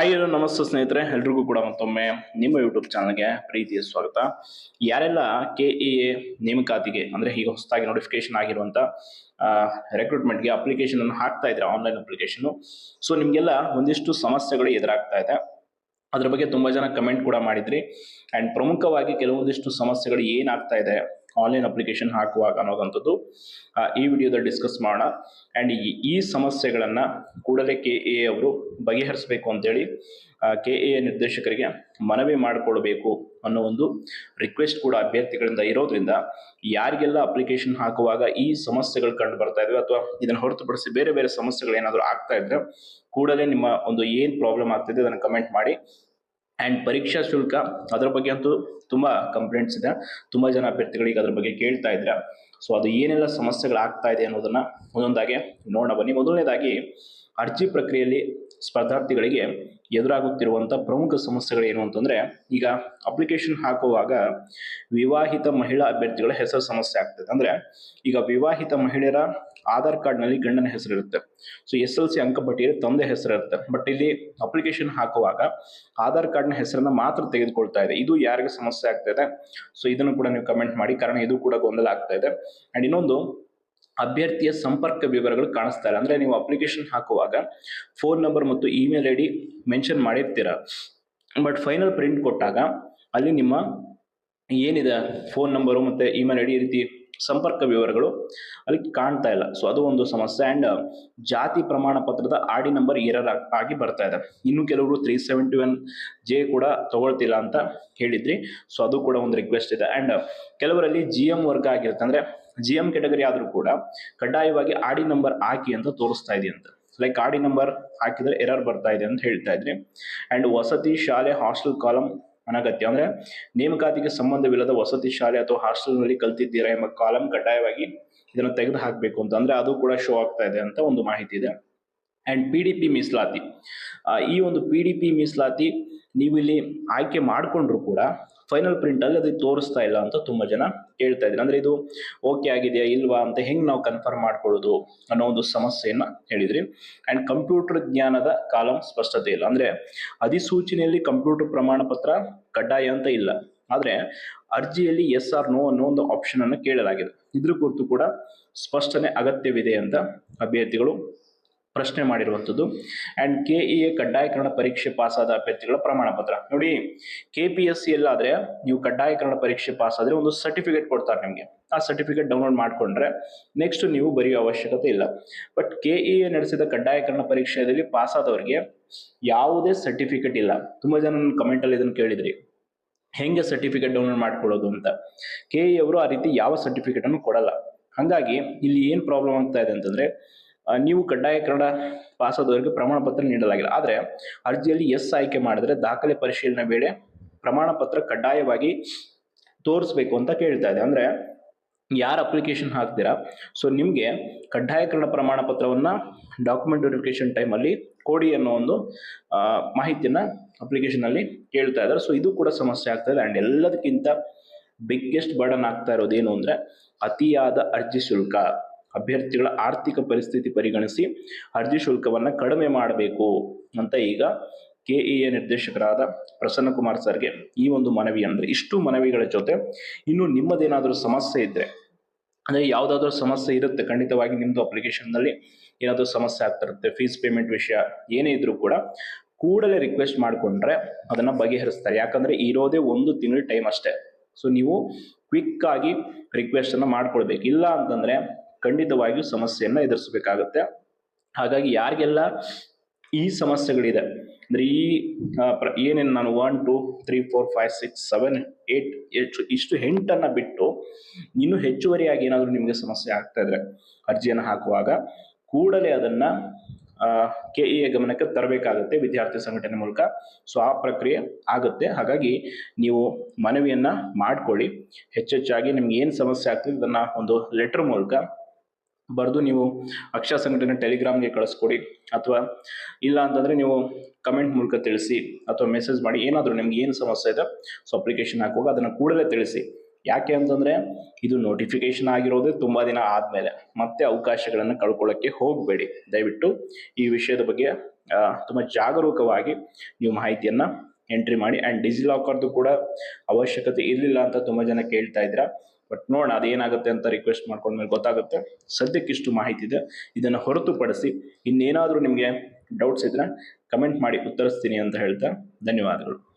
Hi ನಮಸ್ತೆ ಸ್ನೇಹಿತರೆ. ಎಲ್ರಿಗೂ ಕೂಡ ಮತ್ತೊಮ್ಮೆ ನಿಮ್ಮ ಯೂಟ್ಯೂಬ್ ಚಾನಲ್ಗೆ ಪ್ರೀತಿಯ ಸ್ವಾಗತ. ಯಾರೆಲ್ಲ ಕೆ ಇ ಎ ನೇಮಕಾತಿಗೆ, ಅಂದರೆ ಈಗ ಹೊಸದಾಗಿ ನೋಟಿಫಿಕೇಶನ್ ಆಗಿರುವಂಥ ರೆಕ್ರೂಟ್ಮೆಂಟ್ಗೆ ಅಪ್ಲಿಕೇಶನ್ ಅನ್ನು ಹಾಕ್ತಾ ಇದ್ದಾರೆ ಆನ್ಲೈನ್ ಅಪ್ಲಿಕೇಶನ್ ಸೊ ನಿಮಗೆಲ್ಲ ಒಂದಿಷ್ಟು ಸಮಸ್ಯೆಗಳು ಎದುರಾಗ್ತಾ ಇದೆ. ಅದ್ರ ಬಗ್ಗೆ ತುಂಬ ಜನ ಕಮೆಂಟ್ ಕೂಡ ಮಾಡಿದ್ರಿ. ಆ್ಯಂಡ್ ಪ್ರಮುಖವಾಗಿ ಕೆಲವೊಂದಿಷ್ಟು ಸಮಸ್ಯೆಗಳು ಏನಾಗ್ತಾ ಇದೆ? ಆನ್ಲೈನ್ ಅಪ್ಲಿಕೇಶನ್ ಹಾಕುವಾಗ ಅನ್ನೋದಂಥದ್ದು ಈ ವಿಡಿಯೋದಲ್ಲಿ ಡಿಸ್ಕಸ್ ಮಾಡೋಣ. ಆ್ಯಂಡ್ ಈ ಈ ಸಮಸ್ಯೆಗಳನ್ನು ಕೂಡಲೇ ಕೆ ಎ ಅವರು ಬಗೆಹರಿಸಬೇಕು ಅಂತೇಳಿ ಕೆ ಎ ನಿರ್ದೇಶಕರಿಗೆ ಮನವಿ ಮಾಡಿಕೊಳ್ಬೇಕು ಅನ್ನೋ ಒಂದು ರಿಕ್ವೆಸ್ಟ್ ಕೂಡ ಅಭ್ಯರ್ಥಿಗಳಿಂದ ಇರೋದ್ರಿಂದ, ಯಾರಿಗೆಲ್ಲ ಅಪ್ಲಿಕೇಶನ್ ಹಾಕುವಾಗ ಈ ಸಮಸ್ಯೆಗಳು ಕಂಡು ಬರ್ತಾ ಇದ್ದಾವೆ ಅಥವಾ ಇದನ್ನು ಹೊರತುಪಡಿಸಿ ಬೇರೆ ಬೇರೆ ಸಮಸ್ಯೆಗಳು ಏನಾದರೂ ಆಗ್ತಾ ಇದ್ರೆ, ಕೂಡಲೇ ನಿಮ್ಮ ಒಂದು ಏನು ಪ್ರಾಬ್ಲಮ್ ಆಗ್ತಿದೆ ಅದನ್ನು ಕಮೆಂಟ್ ಮಾಡಿ. ಆ್ಯಂಡ್ ಪರೀಕ್ಷಾ ಶುಲ್ಕ ಅದರ ಬಗ್ಗೆ ಅಂತೂ ತುಂಬ ಕಂಪ್ಲೇಂಟ್ಸ್ ಇದೆ. ತುಂಬ ಜನ ಅಭ್ಯರ್ಥಿಗಳಿಗೆ ಅದ್ರ ಬಗ್ಗೆ ಕೇಳ್ತಾ ಇದ್ದಾರೆ. ಸೊ ಅದು ಏನೆಲ್ಲ ಸಮಸ್ಯೆಗಳಾಗ್ತಾ ಇದೆ ಅನ್ನೋದನ್ನ ಒಂದೊಂದಾಗಿ ನೋಡೋಣ. ಬನ್ನಿ, ಮೊದಲನೇದಾಗಿ ಅರ್ಜಿ ಪ್ರಕ್ರಿಯೆಯಲ್ಲಿ ಸ್ಪರ್ಧಾರ್ಥಿಗಳಿಗೆ ಎದುರಾಗುತ್ತಿರುವಂಥ ಪ್ರಮುಖ ಸಮಸ್ಯೆಗಳು ಏನು ಅಂತಂದರೆ, ಈಗ ಅಪ್ಲಿಕೇಶನ್ ಹಾಕುವಾಗ ವಿವಾಹಿತ ಮಹಿಳಾ ಅಭ್ಯರ್ಥಿಗಳ ಹೆಸರು ಸಮಸ್ಯೆ ಆಗ್ತದೆ. ಅಂದರೆ ಈಗ ವಿವಾಹಿತ ಮಹಿಳೆಯರ ಆಧಾರ್ ಕಾರ್ಡ್ನಲ್ಲಿ ಗಂಡನ ಹೆಸರು ಇರುತ್ತೆ. ಸೊ ಎಸ್ ಎಲ್ ಸಿ ಅಂಕಪಟ್ಟಿಯಲ್ಲಿ ತಂದೆ ಹೆಸರು ಇರುತ್ತೆ. ಬಟ್ ಇಲ್ಲಿ ಅಪ್ಲಿಕೇಶನ್ ಹಾಕುವಾಗ ಆಧಾರ್ ಕಾರ್ಡ್ನ ಹೆಸರನ್ನ ಮಾತ್ರ ತೆಗೆದುಕೊಳ್ತಾ ಇದೆ. ಇದು ಯಾರಿಗೆ ಸಮಸ್ಯೆ ಆಗ್ತಾ ಇದೆ? ಸೊ ಇದನ್ನು ಕೂಡ ನೀವು ಕಮೆಂಟ್ ಮಾಡಿ. ಕಾರಣ ಇದು ಕೂಡ ಗೊಂದಲ ಆಗ್ತಾ ಇದೆ. ಅಂಡ್ ಇನ್ನೊಂದು, ಅಭ್ಯರ್ಥಿಯ ಸಂಪರ್ಕ ವಿವರಗಳು ಕಾಣಿಸ್ತಾ ಇಲ್ಲ. ಅಂದ್ರೆ ನೀವು ಅಪ್ಲಿಕೇಶನ್ ಹಾಕುವಾಗ ಫೋನ್ ನಂಬರ್ ಮತ್ತು ಇಮೇಲ್ ಐ ಡಿ ಮೆನ್ಷನ್ ಮಾಡಿರ್ತೀರ? ಬಟ್ ಫೈನಲ್ ಪ್ರಿಂಟ್ ಕೊಟ್ಟಾಗ ಅಲ್ಲಿ ನಿಮ್ಮ ಏನಿದೆ? ಫೋನ್ ನಂಬರು ಮತ್ತು ಇಮೇಲ್ ಐ ಡಿ ಈ ರೀತಿ ಸಂಪರ್ಕ ವಿವರಗಳು ಅಲ್ಲಿ ಕಾಣ್ತಾ ಇಲ್ಲ. ಸೊ ಅದು ಒಂದು ಸಮಸ್ಯೆ. ಆ್ಯಂಡ್ ಜಾತಿ ಪ್ರಮಾಣ ಪತ್ರದ ಆರ್ ಡಿ ನಂಬರ್ ಎರರ್ ಆಗಿ ಬರ್ತಾ ಇದೆ. ಇನ್ನು ಕೆಲವರು ತ್ರೀ ಸೆವೆಂಟಿ ಒನ್ ಜೆ ಕೂಡ ತಗೊಳ್ತಿಲ್ಲ ಅಂತ ಹೇಳಿದ್ರಿ. ಸೊ ಅದು ಕೂಡ ಒಂದು ರಿಕ್ವೆಸ್ಟ್ ಇದೆ. ಆ್ಯಂಡ್ ಕೆಲವರಲ್ಲಿ ಜಿ ಎಂ ವರ್ಗ ಆಗಿರುತ್ತೆ. ಅಂದರೆ ಜಿ ಎಂ ಕೆಟಗರಿ ಆದರೂ ಕೂಡ ಕಡ್ಡಾಯವಾಗಿ ಆರ್ ಡಿ ನಂಬರ್ ಹಾಕಿ ಅಂತ ತೋರಿಸ್ತಾ ಇದೆ ಅಂತ. ಲೈಕ್ ಆರ್ ಡಿ ನಂಬರ್ ಹಾಕಿದ್ರೆ ಎರರ್ ಬರ್ತಾ ಇದೆ ಅಂತ ಹೇಳ್ತಾ ಇದ್ರಿ. ಆ್ಯಂಡ್ ವಸತಿ, ಶಾಲೆ ಹಾಸ್ಟೆಲ್ ಕಾಲಮ್ ಅನಗತ್ಯ. ಅಂದ್ರೆ ನೇಮಕಾತಿಗೆ ಸಂಬಂಧವಿಲ್ಲದ ವಸತಿ ಶಾಲೆ ಅಥವಾ ಹಾಸ್ಟೆಲ್ನಲ್ಲಿ ಕಲ್ತಿದ್ದೀರಾ ಎಂಬ ಕಾಲಂ ಕಡ್ಡಾಯವಾಗಿ ಇದನ್ನು ತೆಗೆದು ಹಾಕಬೇಕು ಅಂತ. ಅಂದ್ರೆ ಅದು ಕೂಡ ಶೋ ಆಗ್ತಾ ಇದೆ ಅಂತ ಒಂದು ಮಾಹಿತಿ ಇದೆ. ಅಂಡ್ ಪಿ ಡಿ ಪಿ ಮೀಸಲಾತಿ. ಈ ಒಂದು ಪಿ ಡಿ ಪಿ ಮೀಸಲಾತಿ ನೀವು ಇಲ್ಲಿ ಆಯ್ಕೆ ಮಾಡಿಕೊಂಡ್ರು ಕೂಡ ಫೈನಲ್ ಪ್ರಿಂಟಲ್ಲಿ ಅದು ತೋರಿಸ್ತಾ ಇಲ್ಲ ಅಂತ ತುಂಬ ಜನ ಹೇಳ್ತಾ ಇದ್ದಾರೆ. ಅಂದರೆ ಇದು ಓಕೆ ಆಗಿದೆಯಾ ಇಲ್ವಾ ಅಂತ ಹೆಂಗೆ ನಾವು ಕನ್ಫರ್ಮ್ ಮಾಡ್ಕೊಳ್ಳೋದು ಅನ್ನೋ ಒಂದು ಸಮಸ್ಯೆಯನ್ನು ಹೇಳಿದ್ರಿ. ಆ್ಯಂಡ್ ಕಂಪ್ಯೂಟರ್ ಜ್ಞಾನದ ಕಾಲಂ ಸ್ಪಷ್ಟತೆ ಇಲ್ಲ. ಅಂದರೆ ಅಧಿಸೂಚನೆಯಲ್ಲಿ ಕಂಪ್ಯೂಟರ್ ಪ್ರಮಾಣ ಪತ್ರ ಕಡ್ಡಾಯ ಅಂತ ಇಲ್ಲ. ಆದರೆ ಅರ್ಜಿಯಲ್ಲಿ ಎಸ್ ಆರ್ ನೋ ಅನ್ನೋ ಒಂದು ಆಪ್ಷನ್ ಅನ್ನು ಕೇಳಲಾಗಿದೆ. ಇದ್ರ ಕುರಿತು ಕೂಡ ಸ್ಪಷ್ಟನೆ ಅಗತ್ಯವಿದೆ ಅಂತ ಅಭ್ಯರ್ಥಿಗಳು ಪ್ರಶ್ನೆ ಮಾಡಿರುವಂಥದ್ದು. ಆ್ಯಂಡ್ ಕೆ ಇ ಎ ಕಡ್ಡಾಯ ಪರೀಕ್ಷೆ ಪಾಸಾದ ಅಭ್ಯರ್ಥಿಗಳ ಪ್ರಮಾಣ ಪತ್ರ ನೋಡಿ ಕೆ ಪಿ ಎಸ್ ಸಿ ಎಲ್ಲಾದರೆ ನೀವು ಕಡ್ಡಾಯ ಕನ್ನಡ ಪರೀಕ್ಷೆ ಪಾಸ್ ಆದರೆ ಒಂದು ಸರ್ಟಿಫಿಕೇಟ್ ಕೊಡ್ತಾರೆ ನಿಮಗೆ. ಆ ಸರ್ಟಿಫಿಕೇಟ್ ಡೌನ್ಲೋಡ್ ಮಾಡಿಕೊಂಡ್ರೆ ನೆಕ್ಸ್ಟ್ ನೀವು ಬರೆಯೋ ಅವಶ್ಯಕತೆ ಇಲ್ಲ. ಬಟ್ ಕೆ ಇ ಎ ನಡೆಸಿದ ಕಡ್ಡಾಯ ಕನ್ನಡ ಪರೀಕ್ಷೆಯಲ್ಲಿ ಪಾಸಾದವರಿಗೆ ಯಾವುದೇ ಸರ್ಟಿಫಿಕೇಟ್ ಇಲ್ಲ. ತುಂಬ ಜನ ನನ್ನ ಕಮೆಂಟಲ್ಲಿ ಇದನ್ನು ಕೇಳಿದ್ರಿ. ಹೆಂಗೆ ಸರ್ಟಿಫಿಕೇಟ್ ಡೌನ್ಲೋಡ್ ಮಾಡ್ಕೊಳ್ಳೋದು ಅಂತ. ಕೆ ಇ ಅವರು ಆ ರೀತಿ ಯಾವ ಸರ್ಟಿಫಿಕೇಟನ್ನು ಕೊಡಲ್ಲ. ಹಾಗಾಗಿ ಇಲ್ಲಿ ಏನು ಪ್ರಾಬ್ಲಮ್ ಆಗ್ತಾ ಇದೆ ಅಂತಂದ್ರೆ ನೀವು ಕಡ್ಡಾಯ ಕನ್ನಡ ಪಾಸ್ ಆದವರಿಗೆ ಪ್ರಮಾಣ ಪತ್ರ ನೀಡಲಾಗಿಲ್ಲ. ಆದರೆ ಅರ್ಜಿಯಲ್ಲಿ ಎಸ್ ಆಯ್ಕೆ ಮಾಡಿದ್ರೆ ದಾಖಲೆ ಪರಿಶೀಲನೆ ವೇಳೆ ಪ್ರಮಾಣ ಪತ್ರ ಕಡ್ಡಾಯವಾಗಿ ತೋರಿಸ್ಬೇಕು ಅಂತ ಕೇಳ್ತಾ ಇದೆ. ಅಂದರೆ ಯಾರು ಅಪ್ಲಿಕೇಶನ್ ಹಾಕ್ತೀರಾ? ಸೊ ನಿಮಗೆ ಕಡ್ಡಾಯಕರಣ ಪ್ರಮಾಣ ಪತ್ರವನ್ನು ಡಾಕ್ಯುಮೆಂಟ್ ವೆರಿಫಿಕೇಶನ್ ಟೈಮಲ್ಲಿ ಕೊಡಿ ಅನ್ನೋ ಒಂದು ಮಾಹಿತಿಯನ್ನು ಅಪ್ಲಿಕೇಶನಲ್ಲಿ ಕೇಳ್ತಾ ಇದ್ದಾರೆ. ಸೊ ಇದು ಕೂಡ ಸಮಸ್ಯೆ ಆಗ್ತಾ ಇದೆ. ಆ್ಯಂಡ್ ಎಲ್ಲದಕ್ಕಿಂತ ಬಿಗ್ಗೆಸ್ಟ್ ಬರ್ಡನ್ ಆಗ್ತಾ ಇರೋದು ಏನು ಅಂದರೆ ಅತಿಯಾದ ಅರ್ಜಿ ಶುಲ್ಕ. ಅಭ್ಯರ್ಥಿಗಳ ಆರ್ಥಿಕ ಪರಿಸ್ಥಿತಿ ಪರಿಗಣಿಸಿ ಅರ್ಜಿ ಶುಲ್ಕವನ್ನು ಕಡಿಮೆ ಮಾಡಬೇಕು ಅಂತ ಈಗ ಕೆ ಇ ಎ ನಿರ್ದೇಶಕರಾದ ಪ್ರಸನ್ನ ಕುಮಾರ್ ಸರ್ಗೆ ಈ ಒಂದು ಮನವಿ ಅಂದರೆ ಇಷ್ಟು ಮನವಿಗಳ ಜೊತೆ ಇನ್ನು ನಿಮ್ಮದೇನಾದರೂ ಸಮಸ್ಯೆ ಇದ್ದರೆ ಅಂದರೆ ಯಾವುದಾದ್ರೂ ಸಮಸ್ಯೆ ಇರುತ್ತೆ ಖಂಡಿತವಾಗಿ ನಿಮ್ಮದು ಅಪ್ಲಿಕೇಶನ್ನಲ್ಲಿ ಏನಾದರೂ ಸಮಸ್ಯೆ ಆಗ್ತಿರುತ್ತೆ ಫೀಸ್ ಪೇಮೆಂಟ್ ವಿಷಯ ಏನೇ ಇದ್ರೂ ಕೂಡ ಕೂಡಲೇ ರಿಕ್ವೆಸ್ಟ್ ಮಾಡಿಕೊಂಡ್ರೆ ಅದನ್ನು ಬಗೆಹರಿಸ್ತಾರೆ. ಯಾಕಂದರೆ ಇರೋದೇ ಒಂದು ತಿಂಗಳ ಟೈಮ್ ಅಷ್ಟೇ. ಸೊ ನೀವು ಕ್ವಿಕ್ ಆಗಿ ರಿಕ್ವೆಸ್ಟನ್ನು ಮಾಡ್ಕೊಳ್ಬೇಕು. ಇಲ್ಲ ಅಂತಂದರೆ ಖಂಡಿತವಾಗಿಯೂ ಸಮಸ್ಯೆಯನ್ನು ಎದುರಿಸಬೇಕಾಗುತ್ತೆ. ಹಾಗಾಗಿ ಯಾರಿಗೆಲ್ಲ ಈ ಸಮಸ್ಯೆಗಳಿದೆ, ಅಂದರೆ ಈ ಏನೇನು ನಾನು one two three four five six seven eight ಎಷ್ಟು, ಇಷ್ಟು ಎಂಟನ್ನು ಬಿಟ್ಟು ಇನ್ನೂ ಹೆಚ್ಚುವರಿಯಾಗಿ ಏನಾದರೂ ನಿಮಗೆ ಸಮಸ್ಯೆ ಆಗ್ತಾ ಇದ್ರೆ ಅರ್ಜಿಯನ್ನು ಹಾಕುವಾಗ ಕೂಡಲೇ ಅದನ್ನು ಕೆ ಎ ಗಮನಕ್ಕೆ ತರಬೇಕಾಗುತ್ತೆ ವಿದ್ಯಾರ್ಥಿ ಸಂಘಟನೆ ಮೂಲಕ. ಸೊ ಆ ಪ್ರಕ್ರಿಯೆ ಆಗುತ್ತೆ. ಹಾಗಾಗಿ ನೀವು ಮನವಿಯನ್ನು ಮಾಡಿಕೊಳ್ಳಿ. ಹೆಚ್ಚೆಚ್ಚಾಗಿ ನಿಮ್ಗೆ ಏನು ಸಮಸ್ಯೆ ಆಗ್ತದೆ ಇದನ್ನ ಒಂದು ಲೆಟರ್ ಮೂಲಕ ಬರೆದು ನೀವು ಅಕ್ಷರ ಸಂಘಟನೆ ಟೆಲಿಗ್ರಾಮ್ಗೆ ಕಳಿಸ್ಕೊಡಿ ಅಥವಾ ಇಲ್ಲ ಅಂತಂದರೆ ನೀವು ಕಮೆಂಟ್ ಮೂಲಕ ತಿಳಿಸಿ ಅಥವಾ ಮೆಸೇಜ್ ಮಾಡಿ ಏನಾದರೂ ನಿಮ್ಗೆ ಏನು ಸಮಸ್ಯೆ ಇದೆ ಸೊ ಅಪ್ಲಿಕೇಶನ್ ಹಾಕುವಾಗ ಅದನ್ನು ಕೂಡಲೇ ತಿಳಿಸಿ. ಯಾಕೆ ಅಂತಂದರೆ ಇದು ನೋಟಿಫಿಕೇಶನ್ ಆಗಿರೋದೇ ತುಂಬ ದಿನ ಆದಮೇಲೆ. ಮತ್ತೆ ಅವಕಾಶಗಳನ್ನು ಕಳ್ಕೊಳ್ಳೋಕ್ಕೆ ಹೋಗಬೇಡಿ. ದಯವಿಟ್ಟು ಈ ವಿಷಯದ ಬಗ್ಗೆ ತುಂಬ ಜಾಗರೂಕವಾಗಿ ನೀವು ಮಾಹಿತಿಯನ್ನು ಎಂಟ್ರಿ ಮಾಡಿ. ಆ್ಯಂಡ್ ಡಿಜಿಲಾಕರ್ದು ಕೂಡ ಅವಶ್ಯಕತೆ ಇರಲಿಲ್ಲ ಅಂತ ತುಂಬ ಜನ ಕೇಳ್ತಾ ಇದ್ದೀರಾ. ಬಟ್ ನೋಡೋಣ, ಅದೇನಾಗುತ್ತೆ ಅಂತ ರಿಕ್ವೆಸ್ಟ್ ಮಾಡ್ಕೊಂಡ್ಮೇಲೆ ಗೊತ್ತಾಗುತ್ತೆ. ಸದ್ಯಕ್ಕೆ ಇಷ್ಟು ಮಾಹಿತಿ ಇದೆ. ಇದನ್ನು ಹೊರತುಪಡಿಸಿ ಇನ್ನೇನಾದರೂ ನಿಮಗೆ ಡೌಟ್ಸ್ ಇದ್ದರೆ ಕಮೆಂಟ್ ಮಾಡಿ ಉತ್ತರಿಸ್ತೀನಿ ಅಂತ ಹೇಳ್ತಾ ಧನ್ಯವಾದಗಳು.